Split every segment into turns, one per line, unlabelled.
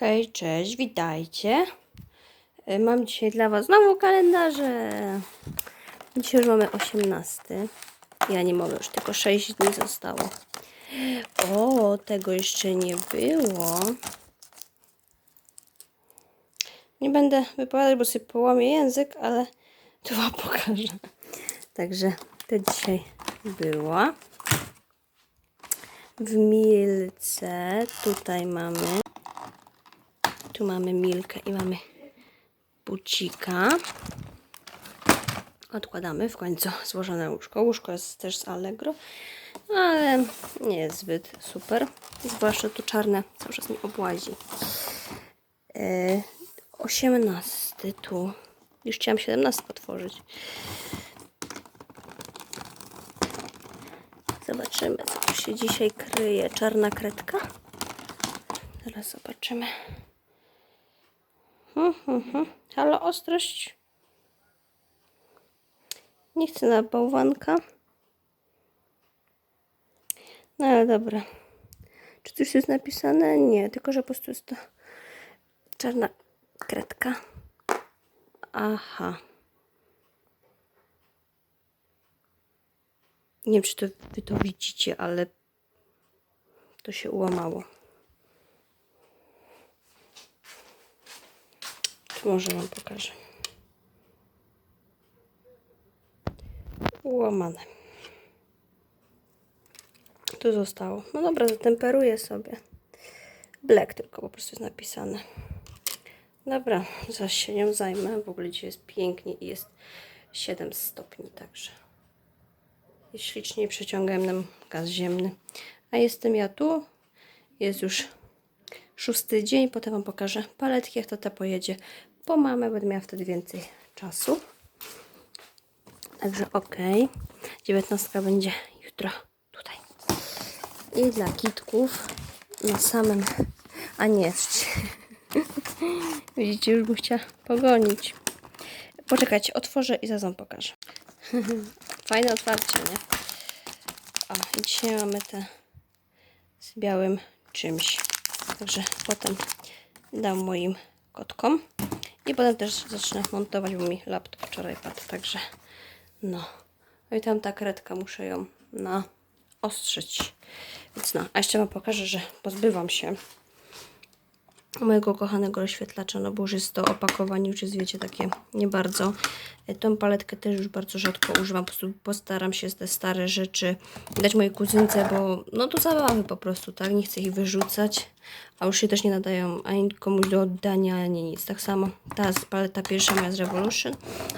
Hej, cześć, witajcie. E, Mam dzisiaj dla Was znowu kalendarze. Dzisiaj już mamy 18. Ja nie mogę, już tylko 6 dni zostało. O, tego jeszcze nie było. Nie będę wypowiadać, bo sobie połamię język, ale to Wam pokażę. Także to dzisiaj była. W Milce tutaj mamy tu mamy Milkę i mamy bucika. Odkładamy w końcu złożone łóżko. Łóżko jest też z Allegro, ale nie jest zbyt super. Zwłaszcza tu czarne cały czas mi obłazi. E, 18 tu. Już chciałam 17 otworzyć. Zobaczymy, co tu się dzisiaj kryje. Czarna kredka. Teraz zobaczymy. Hmm, hmm, hmm. Halo, ostrość. Nie chcę na bałwanka. No ale dobra. Czy coś jest napisane? Nie, tylko że po prostu jest to czarna kredka. Aha. Nie wiem, czy to wy to widzicie, ale to się ułamało. Może Wam pokażę. Ułamane. Tu zostało. No dobra, zatemperuję sobie. Black tylko po prostu jest napisane. Dobra, zaś się nią zajmę. W ogóle dzisiaj jest pięknie i jest 7 stopni, także jest ślicznie przeciągałem nam gaz ziemny. A jestem ja tu. Jest już szósty dzień. Potem Wam pokażę paletki, jak tata pojedzie po mamę. Będę miała wtedy więcej czasu. Także ok. 19 będzie jutro tutaj. I dla kitków na samym... A nie. Widzicie, już bym chciała pogonić. Poczekajcie, otworzę i zaraz pokażę. Fajne otwarcie, nie? O, i dzisiaj mamy te z białym czymś. Także potem dam moim kotkom. I potem też zacznę montować, bo mi laptop wczoraj padł. Także no. No i tam ta kredka, muszę ją naostrzyć. Więc no, a jeszcze Wam pokażę, że pozbywam się mojego kochanego rozświetlacza, no bo już jest to opakowanie, już jest, wiecie, takie nie bardzo. E, Tą paletkę też już bardzo rzadko używam, po prostu postaram się te stare rzeczy dać mojej kuzynce, bo no to zabawy po prostu, tak, nie chcę ich wyrzucać, a już się też nie nadają ani komuś do oddania, ani nic. Tak samo ta paleta pierwsza moja z Revolution,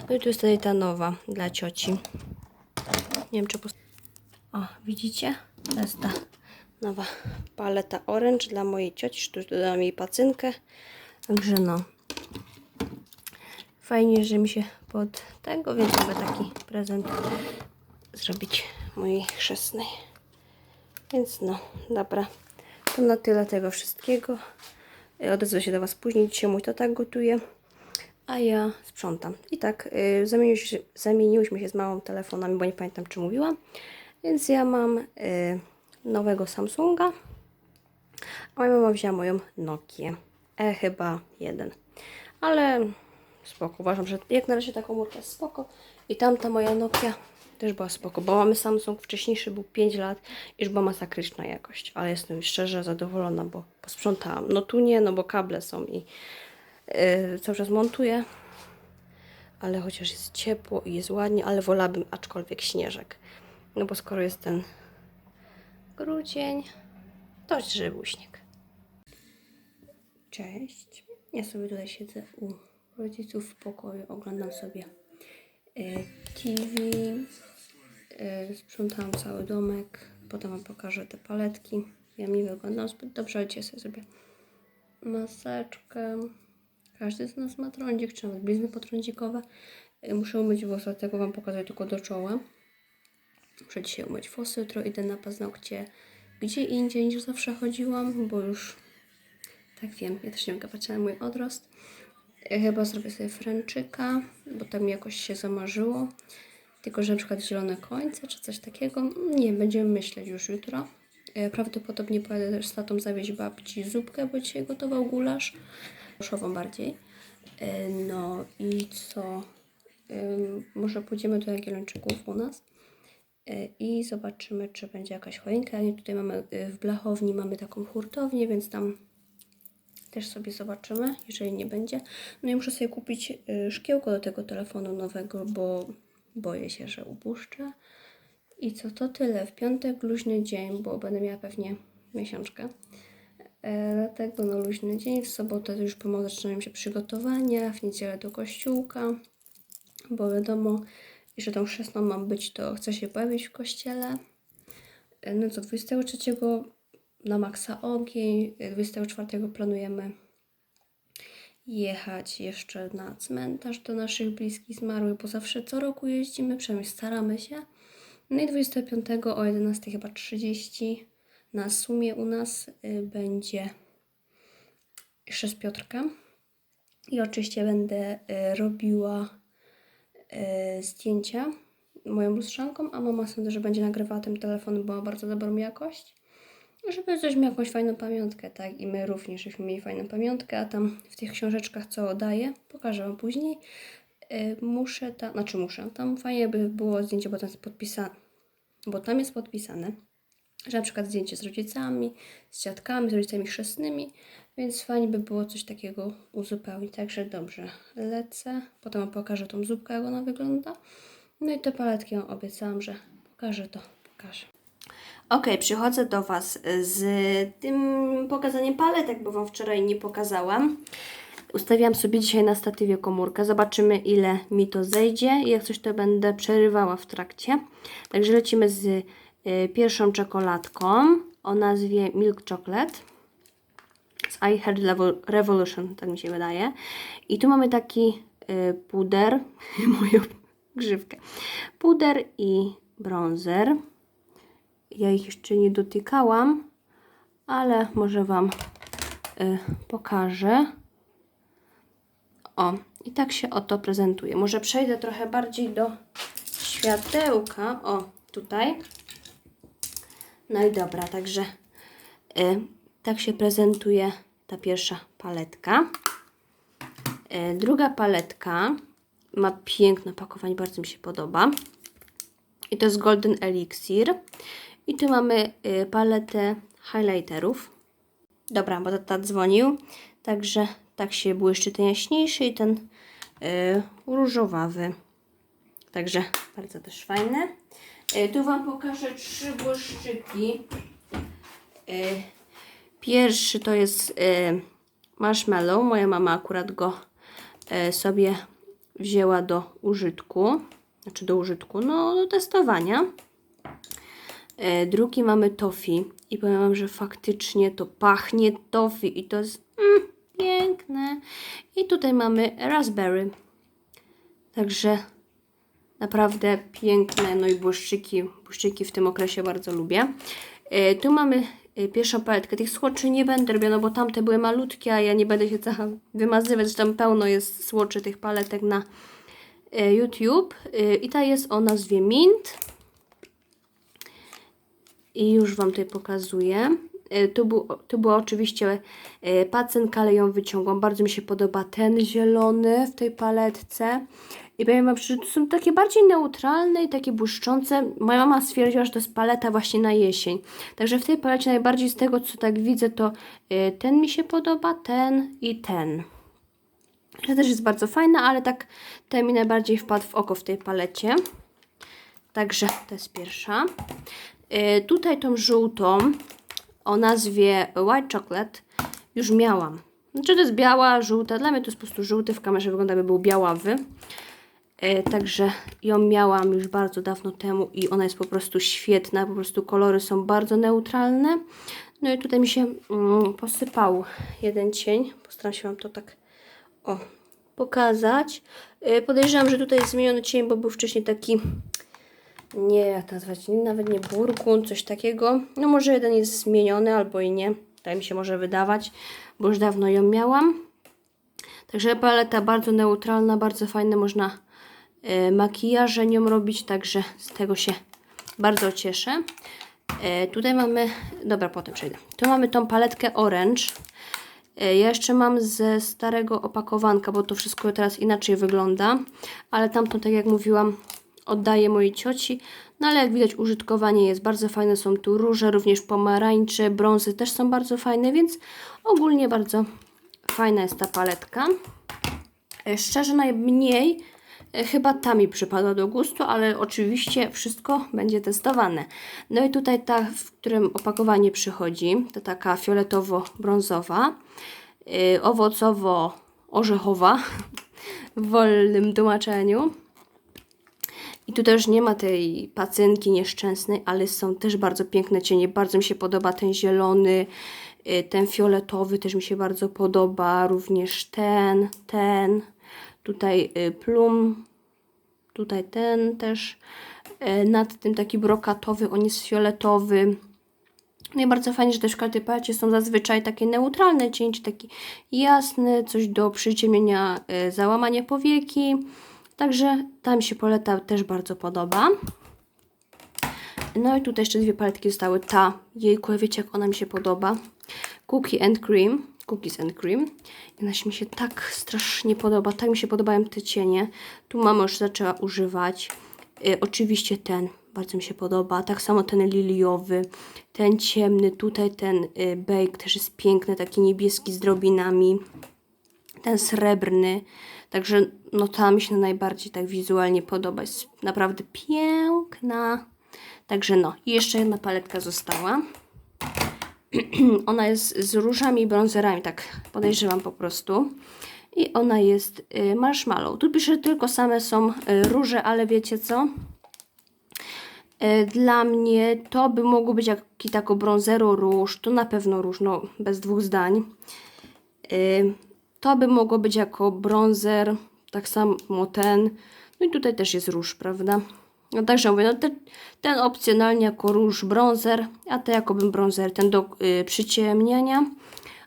no i tu jest tutaj ta nowa dla cioci. Nie wiem, czy... O, widzicie? To jest ta nowa paleta orange dla mojej cioci. Tu dodałam jej pacynkę. Także no. Fajnie, że mi się pod tego, więc mogę taki prezent zrobić mojej chrzestnej. Więc no, dobra. To na tyle tego wszystkiego. Y, Odezwę się do Was później. Dzisiaj mój tata gotuje, a ja sprzątam. I tak, y, zamieniłyśmy, zamieniłyśmy się z małą telefonami, bo nie pamiętam, czy mówiłam. Więc ja mam y, nowego Samsunga, a moja mama wzięła moją Nokię. E chyba jeden. Ale spoko. Uważam, że jak na razie ta komórka jest spoko. I tamta moja Nokia też była spoko, bo mamy Samsung wcześniejszy, był 5 lat i już była masakryczna jakość. Ale jestem szczerze zadowolona, bo posprzątałam. No tu nie, no bo kable są i yy, cały czas montuję. Ale chociaż jest ciepło i jest ładnie, ale wolałabym aczkolwiek śnieżek. No bo skoro jest ten grudzień, to żył śnieg. Cześć. Ja sobie tutaj siedzę u rodziców w pokoju, oglądam sobie e, TV, e, sprzątałam cały domek, potem wam pokażę te paletki. Ja mi wyglądam zbyt dobrze, ale sobie maseczkę. Każdy z nas ma trądzik, czy nawet blizny potrądzikowe. E, Muszę umyć włosy, dlatego wam pokazuję tylko do czoła. Muszę dzisiaj umyć włosy, jutro idę na paznokcie gdzie indziej niż zawsze chodziłam, bo już tak wiem, ja też nie mogę patrzeć na mój odrost. Ja chyba zrobię sobie fręczyka, bo tam jakoś się zamarzyło. Tylko, że na przykład zielone końce czy coś takiego. Nie, będziemy myśleć już jutro. E, Prawdopodobnie pojadę też z tatą zawieźć babci zupkę, bo dzisiaj gotował gulasz. Szową bardziej. E, No i co? Ym, Może pójdziemy do Jagiellończyków u nas e, i zobaczymy, czy będzie jakaś choinka. Nie, tutaj mamy e, w Blachowni mamy taką hurtownię, więc tam też sobie zobaczymy, jeżeli nie będzie. No i muszę sobie kupić y, szkiełko do tego telefonu nowego, bo boję się, że upuszczę. I co to tyle? W piątek luźny dzień, bo będę miała pewnie miesiączkę. E, dlatego no luźny dzień. W sobotę już pomału zaczynają się przygotowania, w niedzielę do kościółka, bo wiadomo, że tą chrzestną mam być, to chcę się pojawić w kościele. E, No co, 23 na maksa ogień, 24 planujemy jechać jeszcze na cmentarz do naszych bliskich zmarłych, bo zawsze co roku jeździmy, przynajmniej staramy się. No i 25 o 11 chyba 30 na sumie u nas y, będzie chrzest Piotrka. I oczywiście będę robiła zdjęcia moją lustrzanką, a mama sądzę, że będzie nagrywała tym telefonem, bo ma bardzo dobrą jakość. Żeby coś miał jakąś fajną pamiątkę, tak? I my również żeśmy mieli fajną pamiątkę, a tam w tych książeczkach co daję, pokażę Wam później. Yy, muszę tam, znaczy muszę, tam fajnie by było zdjęcie, bo tam jest podpisane, bo tam jest podpisane, że na przykład zdjęcie z rodzicami, z dziadkami, z rodzicami chrzestnymi, więc fajnie by było coś takiego uzupełnić. Także dobrze, lecę, potem pokażę tą zupkę, jak ona wygląda. No i te paletki obiecałam, że pokażę to, pokażę. Ok, przychodzę do Was z tym pokazaniem paletek, bo Wam wczoraj nie pokazałam. Ustawiłam sobie dzisiaj na statywie komórkę. Zobaczymy, ile mi to zejdzie. Jak coś, to będę przerywała w trakcie. Także lecimy z y, pierwszą czekoladką o nazwie Milk Chocolate z I Heard Revolution, tak mi się wydaje. I tu mamy taki y, puder, moją grzywkę, puder i bronzer. Ja ich jeszcze nie dotykałam, ale może Wam y, pokażę. O, i tak się oto prezentuje. Może przejdę trochę bardziej do światełka. O, tutaj. No i dobra, także y, tak się prezentuje ta pierwsza paletka. Y, druga paletka ma piękne opakowanie, bardzo mi się podoba. I to jest Golden Elixir. I tu mamy y, paletę highlighterów. Dobra, bo tata dzwonił. Także tak się błyszczy ten jaśniejszy i ten y, różowawy. Także bardzo też fajne. Y, tu Wam pokażę trzy błyszczyki. Y, pierwszy to jest y, marshmallow. Moja mama akurat go y, sobie wzięła do użytku. Znaczy do użytku, no do testowania. E, drugi mamy toffee i powiem Wam, że faktycznie to pachnie toffee i to jest mm, piękne. I tutaj mamy raspberry. Także naprawdę piękne, no i błyszczyki. Błyszczyki w tym okresie bardzo lubię. Tu mamy pierwszą paletkę. Tych słoczy nie będę robiła, no bo tamte były malutkie, a ja nie będę się cała wymazywać. Tam pełno jest słoczy tych paletek na e, YouTube. E, I ta jest o nazwie Mint. I już Wam tutaj pokazuję. Tu, był, tu była oczywiście pacynka, ale ją wyciągłam. Bardzo mi się podoba ten zielony w tej paletce. I powiem Wam, że to są takie bardziej neutralne i takie błyszczące. Moja mama stwierdziła, że to jest paleta właśnie na jesień. Także w tej palecie najbardziej z tego, co tak widzę, to e, ten mi się podoba, ten i ten. To też jest bardzo fajna, ale tak ten mi najbardziej wpadł w oko w tej palecie. Także to jest pierwsza. Y, tutaj tą żółtą o nazwie White Chocolate już miałam. Znaczy to jest biała, żółta. Dla mnie to jest po prostu żółty. W kamerze wygląda by był białawy. Y, Także ją miałam już bardzo dawno temu i ona jest po prostu świetna. Po prostu kolory są bardzo neutralne. No i tutaj mi się mm, posypał jeden cień. Postaram się Wam to tak o, pokazać. Y, Podejrzewam, że tutaj jest zmieniony cień, bo był wcześniej taki nie, jak to nazwać, nawet nie burgund, coś takiego. No może jeden jest zmieniony, albo i nie. Tak mi się może wydawać, bo już dawno ją miałam. Także paleta bardzo neutralna, bardzo fajna, można y, makijaże nią robić, także z tego się bardzo cieszę. E, tutaj mamy, dobra, potem przejdę. Tu mamy tą paletkę Orange. E, ja jeszcze mam ze starego opakowanka, bo to wszystko teraz inaczej wygląda. Ale tamtą, tak jak mówiłam, oddaję mojej cioci. No ale jak widać użytkowanie jest bardzo fajne. Są tu róże, również pomarańcze, brązy też są bardzo fajne, więc ogólnie bardzo fajna jest ta paletka. E, Szczerze najmniej e, chyba ta mi przypadła do gustu, ale oczywiście wszystko będzie testowane. No i tutaj ta, w którym opakowanie przychodzi, to taka fioletowo-brązowa, yy, owocowo-orzechowa w wolnym tłumaczeniu. I tu też nie ma tej pacynki nieszczęsnej, ale są też bardzo piękne cienie. Bardzo mi się podoba ten zielony, y, ten fioletowy też mi się bardzo podoba. Również ten, ten. Tutaj y, plum. Tutaj ten też. Y, Nad tym taki brokatowy, on jest fioletowy. No i bardzo fajnie, że też w każdej palecie są zazwyczaj takie neutralne czy taki jasny, coś do przyciemnienia, y, załamania powieki. Także tam się poleta też bardzo podoba. No i tutaj jeszcze dwie paletki zostały. Ta, jejku, wiecie jak ona mi się podoba. Cookie and Cream. Cookies and Cream. Ona się mi się tak strasznie podoba. Tak mi się podobają te cienie. Tu mama już zaczęła używać. Y, oczywiście ten bardzo mi się podoba. Tak samo ten liliowy, ten ciemny. Tutaj ten y, bake też jest piękny, taki niebieski z drobinami ten srebrny. Także no ta mi się najbardziej tak wizualnie podoba. Jest naprawdę piękna. Także no, jeszcze jedna paletka została. ona jest z różami i brązerami, tak podejrzewam po prostu. I ona jest y, marshmallow. Tu pisze tylko same są y, róże, ale wiecie co? Y, Dla mnie to by mogło być jaki tako brązero róż. To na pewno róż, no bez dwóch zdań. To by mogło być jako bronzer, tak samo ten. No i tutaj też jest róż, prawda? No także mówię, no ten, ten opcjonalnie jako róż bronzer, a ten jakobym bronzer, ten do y, przyciemniania,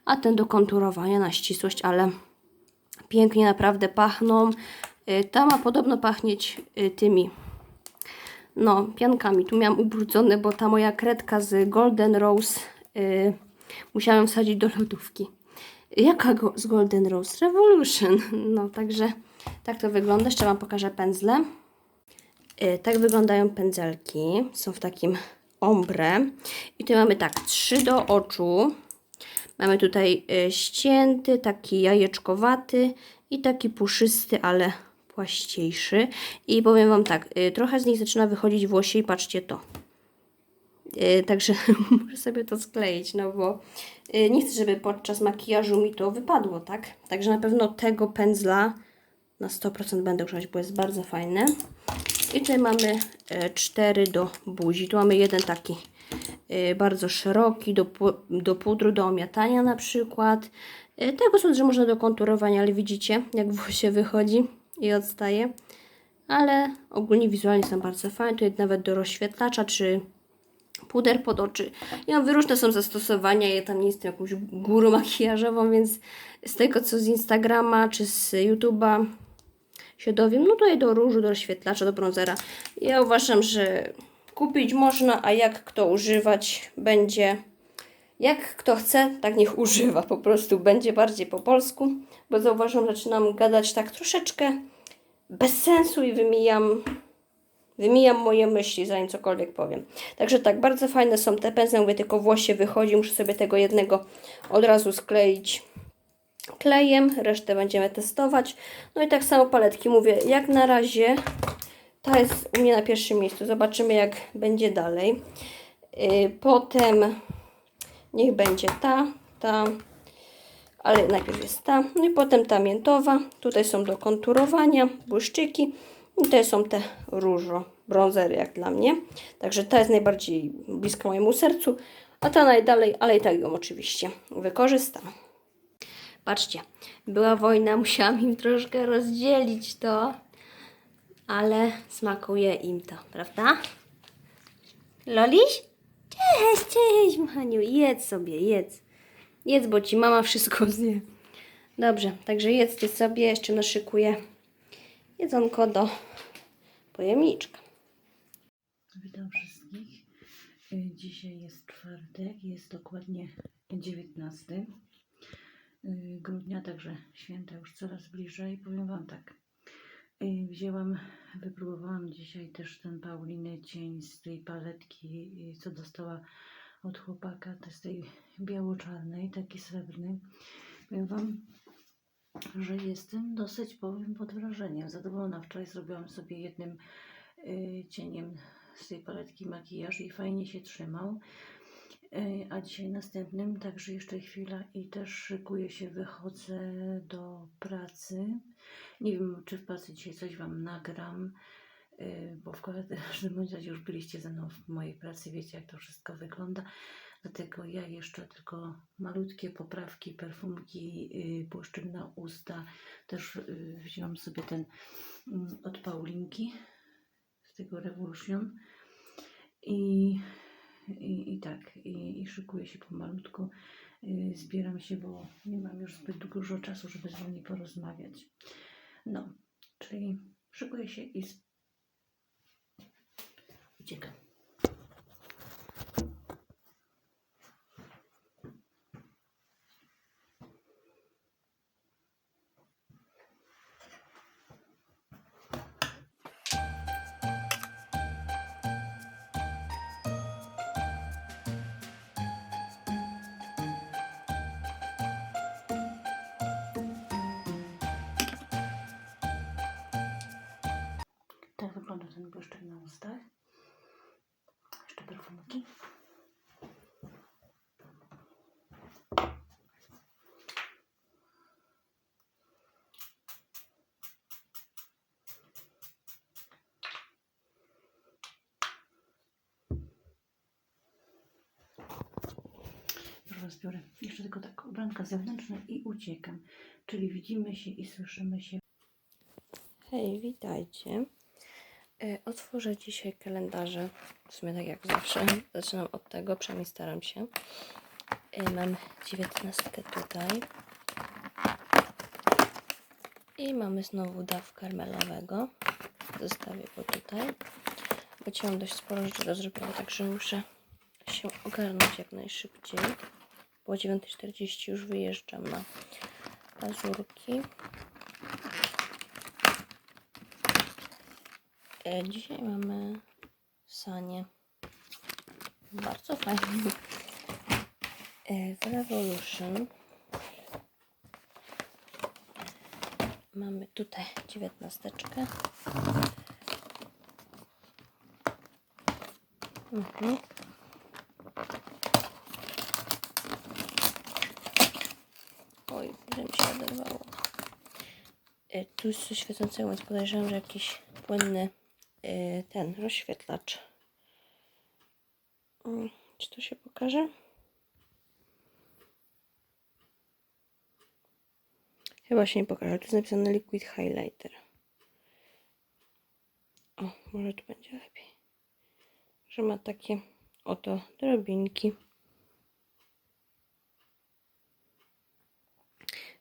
a ten do konturowania na ścisłość, ale pięknie naprawdę pachną. Y, ta ma podobno pachnieć y, tymi no, piankami. Tu miałam ubrudzone, bo ta moja kredka z Golden Rose y, musiałam wsadzić do lodówki. Jaka go, z Golden Rose? Revolution. No, także tak to wygląda. Jeszcze Wam pokażę pędzle. Y, tak wyglądają pędzelki. Są w takim ombre. I tu mamy tak, trzy do oczu. Mamy tutaj y, ścięty, taki jajeczkowaty i taki puszysty, ale płaściejszy. I powiem Wam tak, y, trochę z nich zaczyna wychodzić włosie i patrzcie to. Także muszę sobie to skleić, no bo nie chcę, żeby podczas makijażu mi to wypadło, tak? Także na pewno tego pędzla na 100% będę używać, bo jest bardzo fajny. I tutaj mamy e, cztery do buzi. Tu mamy jeden taki e, bardzo szeroki, do, do pudru, do omiatania na przykład. E, Tego są, że można do konturowania, ale widzicie, jak włosie wychodzi i odstaje. Ale ogólnie wizualnie są bardzo fajne. Tu jest nawet do rozświetlacza, czy puder pod oczy. I mam różne są zastosowania. Ja tam nie jestem jakąś guru makijażową, więc z tego co z Instagrama czy z YouTube'a się dowiem, no tutaj do różu, do rozświetlacza, do bronzera. Ja uważam, że kupić można, a jak kto używać będzie, jak kto chce, tak niech używa. Po prostu będzie bardziej po polsku, bo zauważam, że zaczynam gadać tak troszeczkę bez sensu i wymijam Wymijam moje myśli, zanim cokolwiek powiem. Także tak, bardzo fajne są te pędzle. Mówię, tylko włosie wychodzi. Muszę sobie tego jednego od razu skleić klejem. Resztę będziemy testować. No i tak samo paletki. Mówię, jak na razie ta jest u mnie na pierwszym miejscu. Zobaczymy, jak będzie dalej. Yy, potem niech będzie ta, ta, ale najpierw jest ta, no i potem ta miętowa. Tutaj są do konturowania, błyszczyki. I to są te różo, brązery jak dla mnie. Także ta jest najbardziej bliska mojemu sercu, a ta najdalej, ale i tak ją oczywiście wykorzystam. Patrzcie, była wojna, musiałam im troszkę rozdzielić to, ale smakuje im to, prawda? Loliś? Cześć, cześć, Maniu, jedz sobie, jedz. Jedz, bo ci mama wszystko zje. Dobrze, także jedzcie sobie, jeszcze naszykuję jedzonko do pojemniczka.
Witam wszystkich. Y, Dzisiaj jest czwartek, jest dokładnie 19 y, grudnia, także święta już coraz bliżej. Powiem Wam tak, y, wzięłam, wypróbowałam dzisiaj też ten Pauliny cień z tej paletki, y, co dostała od chłopaka, to z tej biało-czarnej, taki srebrny. Powiem Wam, że jestem dosyć, powiem, pod wrażeniem. Zadowolona. Wczoraj zrobiłam sobie jednym y, cieniem z tej paletki makijaż i fajnie się trzymał. Y, A dzisiaj następnym, także jeszcze chwila i też szykuję się, wychodzę do pracy. Nie wiem, czy w pracy dzisiaj coś Wam nagram, y, bo w każdym razie już byliście ze mną w mojej pracy, wiecie jak to wszystko wygląda. Dlatego ja jeszcze tylko malutkie poprawki, perfumki, yy, błyszczyk na usta. Też wzięłam sobie ten mm, od Paulinki z tego Revolution. I, i, i tak, i, i szykuję się pomalutku. Yy, zbieram się, bo nie mam już zbyt dużo czasu, żeby z Wami porozmawiać. No, czyli szykuję się i uciekam. Wygląda ten błyszczyk na ustach. Jeszcze perfumki. Rozbiorę. Jeszcze tylko tak ubranka zewnętrzne i uciekam. Czyli widzimy się i słyszymy się
Hej, witajcie. E, Otworzę dzisiaj kalendarze, w sumie tak jak zawsze. Zaczynam od tego, przynajmniej staram się. E, Mam dziewiętnastkę tutaj. I mamy znowu daw karmelowego. Zostawię go tutaj. Bo dzisiaj dość sporo rzeczy do zrobienia, także muszę się ogarnąć jak najszybciej. Bo o 9.40 już wyjeżdżam na pazurki. Dzisiaj mamy sanie. Bardzo fajnie. E, W Revolution mamy tutaj dziewiętnasteczkę. Mhm. Oj, że mi się oderwało. E, Tu jest coś świecącego, więc podejrzewam, że jakiś płynny ten rozświetlacz. Czy to się pokaże? Chyba się nie pokaże. Tu jest napisane Liquid Highlighter. O, może tu będzie lepiej. Że ma takie oto drobinki.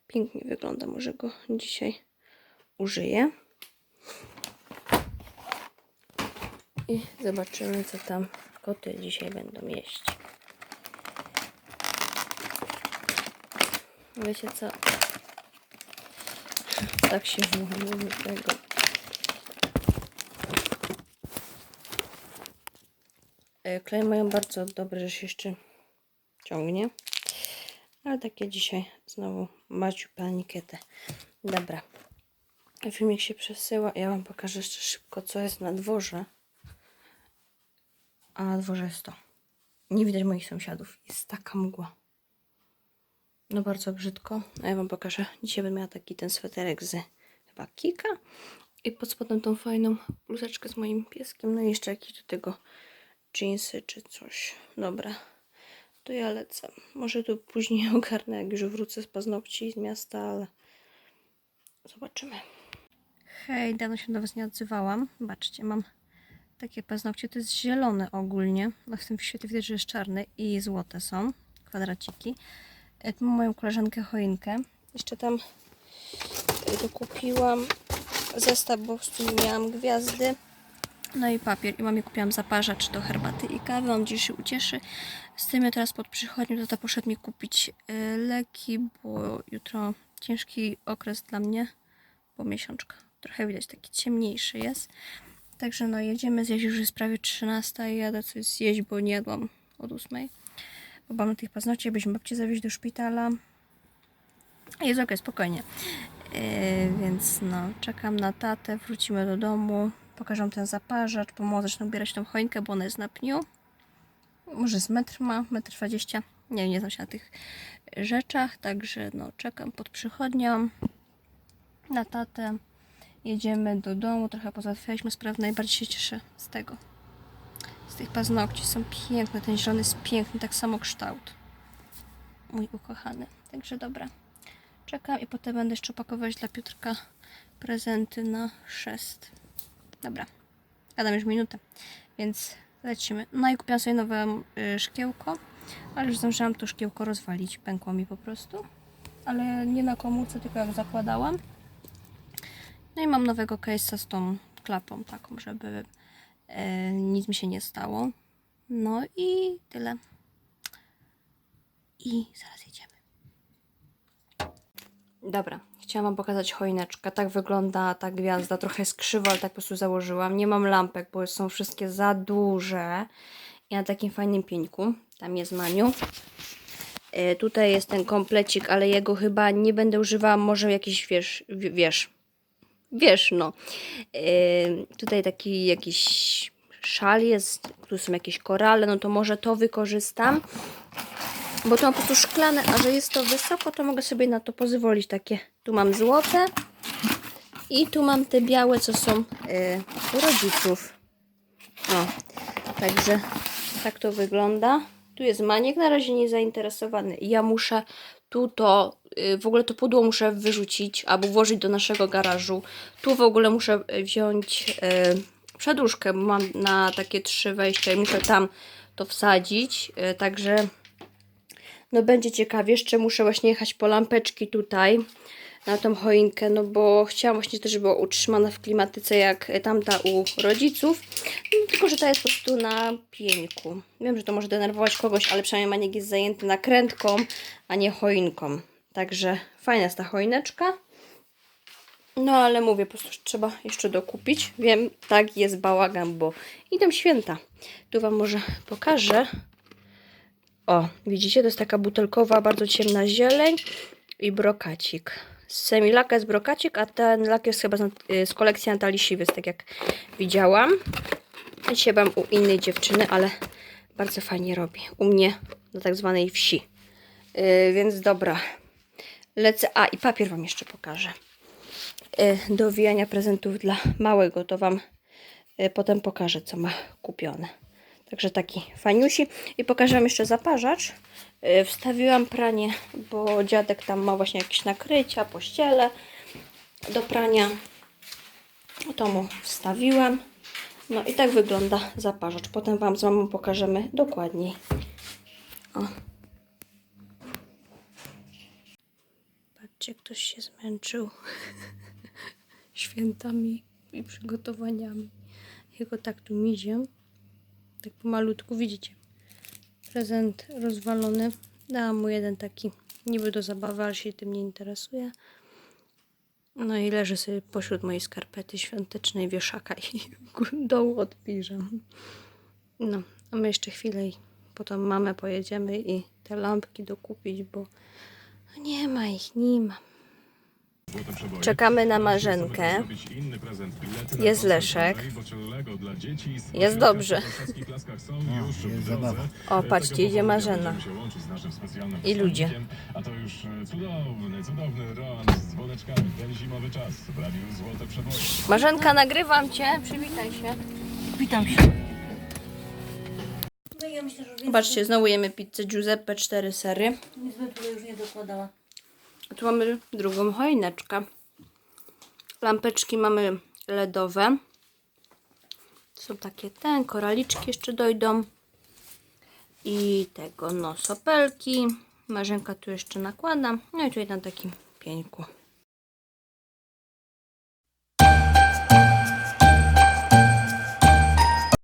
Pięknie wygląda. Może go dzisiaj użyję. I zobaczymy, co tam koty dzisiaj będą jeść. Wiecie co? Tak się do tego. E, Kleje mają bardzo dobre, że się jeszcze ciągnie. Ale takie dzisiaj znowu maciu panikietę. Dobra. Filmik się przesyła. Ja Wam pokażę jeszcze szybko, co jest na dworze. A na dworze jest to. Nie widać moich sąsiadów. Jest taka mgła. No bardzo brzydko. A ja Wam pokażę. Dzisiaj będę miała taki ten sweterek z chyba Kika. I pod spodem tą fajną bluzeczkę z moim pieskiem. No i jeszcze jakieś do tego jeansy czy coś. Dobra. To ja lecę. Może tu później ogarnę, jak już wrócę z paznokci z miasta, ale zobaczymy. Hej, dawno się do Was nie odzywałam. Zobaczcie, mam takie paznokcie. To jest zielone ogólnie. W tym świetle widać, że jest czarny i złote są. Kwadraciki. E, tu Mam moją koleżankę choinkę. Jeszcze tam e, dokupiłam zestaw, bo w sumie miałam gwiazdy. No i papier. I mamie kupiłam zaparzacz do herbaty i kawy. Mam dziś się ucieszy. Z tym ja teraz pod przychodnią tata poszedł mi kupić y, leki, bo jutro ciężki okres dla mnie, bo miesiączka. Trochę widać, taki ciemniejszy jest. Także no jedziemy zjeść, już jest prawie 13 i jadę coś zjeść, bo nie jadłam od 8. Bo mam tych paznokci, byśmy babcię zawieźć do szpitala. Jest okej, spokojnie. Yy, więc no, czekam na tatę, wrócimy do domu, pokażę ten zaparzacz, pomogę zacznę ubierać tą choinkę, bo ona jest na pniu. Może z metr ma, metr dwadzieścia. Nie, nie znam się na tych rzeczach, także no, czekam pod przychodnią na tatę. Jedziemy do domu, trochę pozałatwialiśmy sprawy, najbardziej się cieszę z tego. Z tych paznokci są piękne, ten zielony jest piękny, tak samo kształt. Mój ukochany. Także dobra. Czekam i potem będę jeszcze pakować dla Piotrka prezenty na chrzest. Dobra. Gadam już minutę, więc lecimy. No i kupiłam sobie nowe y, szkiełko, ale już zdążyłam to szkiełko rozwalić. Pękło mi po prostu. Ale nie na komórce, tylko jak zakładałam. No i mam nowego case'a z tą klapą taką, żeby e, nic mi się nie stało. No i tyle. I zaraz jedziemy. Dobra, chciałam wam pokazać choineczkę. Tak wygląda ta gwiazda. Trochę jest krzywo, ale tak po prostu założyłam. Nie mam lampek, bo są wszystkie za duże. I na takim fajnym pieńku. Tam jest Maniu. E, tutaj jest ten komplecik, ale jego chyba nie będę używała. Może jakiś, wiesz, wiesz, wiesz, no. Yy, tutaj taki jakiś szal jest, tu są jakieś korale, no to może to wykorzystam. Bo to mam po prostu szklane, a że jest to wysoko, to mogę sobie na to pozwolić. Takie, tu mam złote i tu mam te białe, co są yy, u rodziców. O, także tak to wygląda. Tu jest maniek, na razie nie zainteresowany. Ja muszę tu to, y, w ogóle to pudło muszę wyrzucić albo włożyć do naszego garażu. Tu w ogóle muszę y, wziąć y, przedłużkę, bo mam na takie trzy wejścia i muszę tam to wsadzić. Także no będzie ciekawie. Jeszcze muszę właśnie jechać po lampeczki tutaj na tą choinkę, no bo chciałam właśnie też, żeby była utrzymana w klimatyce jak tamta u rodziców, no, tylko że ta jest po prostu na pieńku. Wiem, że to może denerwować kogoś, ale przynajmniej Maniek jest zajęty nakrętką, a nie choinką. Także fajna jest ta choineczka. No ale mówię, po prostu trzeba jeszcze dokupić. Wiem, tak jest bałagan, bo idą święta. Tu Wam może pokażę. O, widzicie, to jest taka butelkowa, bardzo ciemna zieleń i brokacik. Semilaka jest brokacik, a ten lak jest chyba z, y, z kolekcji Natalii Siwys, tak jak widziałam. Dzisiaj byłam u innej dziewczyny, ale bardzo fajnie robi. U mnie na tak zwanej wsi. Yy, więc dobra. Lecę. A, i papier Wam jeszcze pokażę. Yy, do wijania prezentów dla małego. To Wam yy, potem pokażę, co ma kupione. Także taki fajniusi. I pokażę Wam jeszcze zaparzacz. Yy, wstawiłam pranie, bo dziadek tam ma właśnie jakieś nakrycia, pościele do prania. To mu wstawiłam. No i tak wygląda zaparzacz. Potem Wam z mamą pokażemy dokładniej. O. Patrzcie, ktoś się zmęczył świętami i przygotowaniami. Jego tak tu mizię. Tak pomalutku, widzicie. Prezent rozwalony. Dałam mu jeden taki niby do zabawy, ale się tym nie interesuje. No i leży sobie pośród mojej skarpety świątecznej wieszaka i dołu odpiżam. No, a my jeszcze chwilę i potem mamę pojedziemy i te lampki dokupić, bo nie ma ich, nie ma. Czekamy na Marzenkę. Jest Leszek. Jest dobrze.
jest zabawa.
O, patrzcie, idzie Marzena. I ludzie.
A to już e, cudowny, cudowny z dzwoneczkami. Ten zimowy czas Złote Przeboje.
Marzenka, nagrywam cię. Przywitaj się.
Witam się. No więcej
Patrzcie, znowu jemy pizzę Giuseppe 4 sery.
nic bym tutaj już nie dokładała.
A tu mamy drugą choineczkę. Lampeczki mamy LEDowe. Są takie ten, koraliczki jeszcze dojdą. I tego, no, sopelki. Marzenka tu jeszcze nakłada. No i tutaj na takim pieńku.